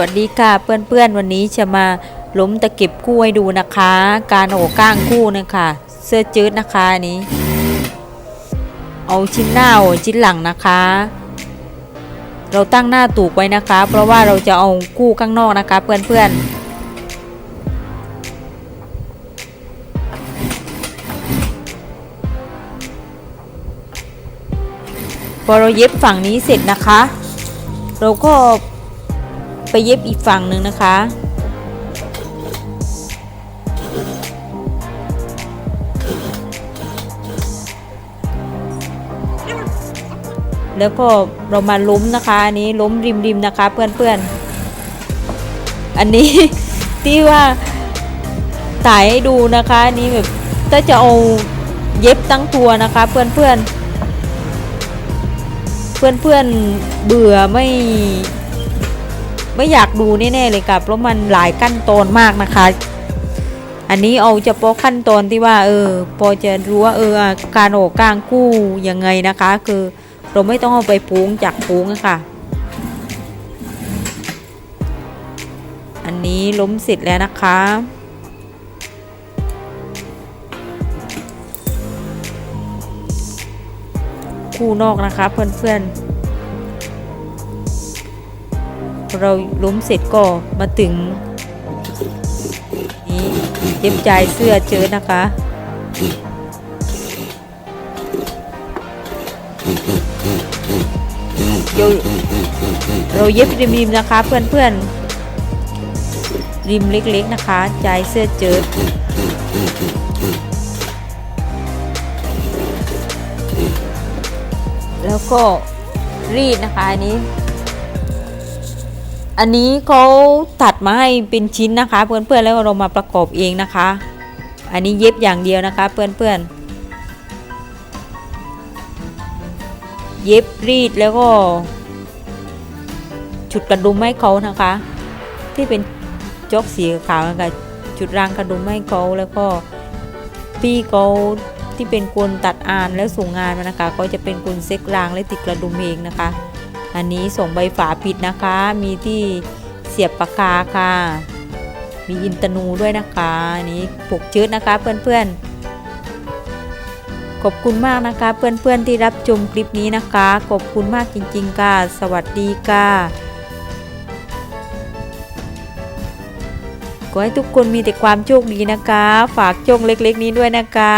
วัสดีค่ะเพื่อนๆวันนี้จะมาล้มตะเก็บกู้ให้ดูนะคะ การโอก้างกู้นะคะเสื้อจืดนะคะนนี้ เอาชิ้นหน้าโอชิ้นหลังนะคะ เราตั้งหน้าตูกไว้นะคะ เพราะว่าเราจะเอากู้ข้างนอกนะคะ เพื่อนๆพอเราเย็บฝั่งนี้เสร็จนะคะ เราก็ ไปเย็บอีกฝั่งหนึ่งนะคะ แล้วก็เรามาล้มนะคะอันนี้ล้มริมๆนะคะเพื่อนๆ อันนี้ ที่ว่าถ่ายให้ดูนะคะอันนี้แบบถ้าจะเอาเย็บตั้งตัวนะคะ เพื่อนๆ เพื่อนๆเบื่อไม่ ไม่อยากดูแน่ๆเลยค่ะเพราะมันหลายขั้นตอนมากนะคะ อันนี้เอาเฉพาะขั้นตอนที่ว่า เออ พอจะรู้ว่าเออการโอกกลางกู้ยังไงนะคะ คือเราไม่ต้องเอาไปปูงจากปูงะค่ะ อันนี้ล้มเสร็จแล้วนะคะคู่นอกนะคะเพื่อนๆ เราล้มเสร็จก็มาถึงนี้เย็บใจเสื้อเชิ้ตนะคะเราเราเย็บริมๆนะคะเพื่อนๆริมเล็กๆนะคะใจเสื้อเชิ้ตแล้วก็รีดนะคะอันนี้ อันนี้เขาตัดมาให้เป็นชิ้นนะคะ เพื่อนๆแล้วเรามาประกอบเองนะคะ อันนี้เย็บอย่างเดียวนะคะ เพื่อนๆ เย็บรีดแล้วก็จุดกระดุมให้เขานะคะ ที่เป็นจกสีขาวนะคะจุดรางกระดุมให้เขาแล้วก็พี่เขาที่เป็นคนตัดอ่านแล้วส่งงานมานะคะ ก็จะเป็นคนเซ็กรางและติดกระดุมเองนะคะ อันนี้ส่งใบฝาปิดนะคะ มีที่เสียบปากกาค่ะ มีอินเตนูด้วยนะคะอันนี้ปกชืดนะคะเพื่อนๆ ขอบคุณมากนะคะเพื่อนๆที่รับชมคลิปนี้นะคะ ขอบคุณมากจริงๆค่ะ สวัสดีค่ะขอให้ทุกคนมีแต่ความโชคดีนะคะ ฝากโองเล็กๆ นี้ด้วยนะคะ